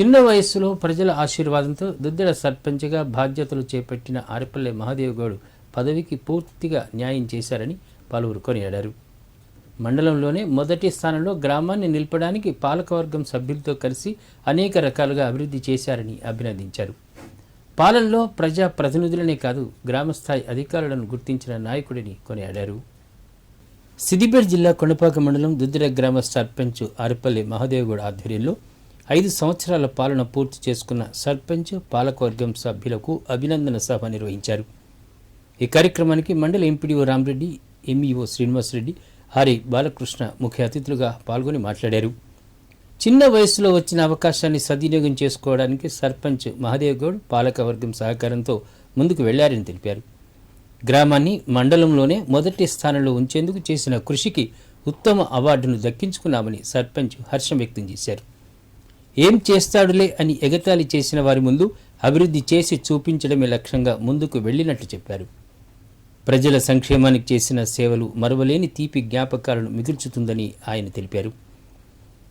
చిన్న వయస్సులో ప్రజల ఆశీర్వాదంతో దుద్దెడ సర్పంచ్గా బాధ్యతలు చేపట్టిన ఆరిపల్లె మహాదేవ్ గౌడ్ పదవికి పూర్తిగా న్యాయం చేశారని పలువురు కొనియాడారు. మండలంలోనే మొదటి స్థానంలో గ్రామాన్ని నిలపడానికి పాలకవర్గం సభ్యులతో కలిసి అనేక రకాలుగా అభివృద్ధి చేశారని అభినందించారు. పాలనలో ప్రజా ప్రతినిధులనే కాదు గ్రామస్థాయి అధికారులను గుర్తించిన నాయకుడిని కొనియాడారు. సిద్దిపేట జిల్లా కొండపాక మండలం దుద్దిర గ్రామ సర్పంచ్ ఆరిపల్లి మహాదేవగౌడ ఆధ్వర్యంలో ఐదు సంవత్సరాల పాలన పూర్తి చేసుకున్న సర్పంచ్ పాలకవర్గం సభ్యులకు అభినందన సభ నిర్వహించారు. ఈ కార్యక్రమానికి మండల ఎంపీడీఓ రామరెడ్డి ఎంఈఓ శ్రీనివాసరెడ్డి హరి బాలకృష్ణ ముఖ్య అతిథులుగా పాల్గొని మాట్లాడారు. చిన్న వయసులో వచ్చిన అవకాశాన్ని సద్వినియోగం చేసుకోవడానికి సర్పంచ్ మహాదేవ్ గౌడ్ పాలకవర్గం సహకారంతో ముందుకు వెళ్ళారని తెలిపారు. గ్రామాన్ని మండలంలోనే మొదటి స్థానంలో ఉంచేందుకు చేసిన కృషికి ఉత్తమ అవార్డును దక్కించుకున్నామని సర్పంచ్ హర్షం వ్యక్తం చేశారు. ఏం చేస్తాడులే అని ఎగతాళి చేసిన వారి ముందు అభివృద్ధి చేసి చూపించడమే లక్ష్యంగా ముందుకు వెళ్ళినట్లు చెప్పారు. ప్రజల సంక్షేమానికి చేసిన సేవలు మరువలేని తీపి జ్ఞాపకాలను మిగుల్చుతుందని ఆయన తెలిపారు.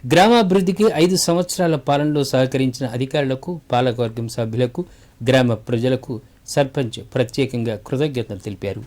గ్రామాభివృద్ధికి ఐదు సంవత్సరాల పాలనలో సహకరించిన అధికారులకు పాలకవర్గం సభ్యులకు గ్రామ ప్రజలకు సర్పంచ్ ప్రత్యేకంగా కృతజ్ఞతలు తెలిపారు.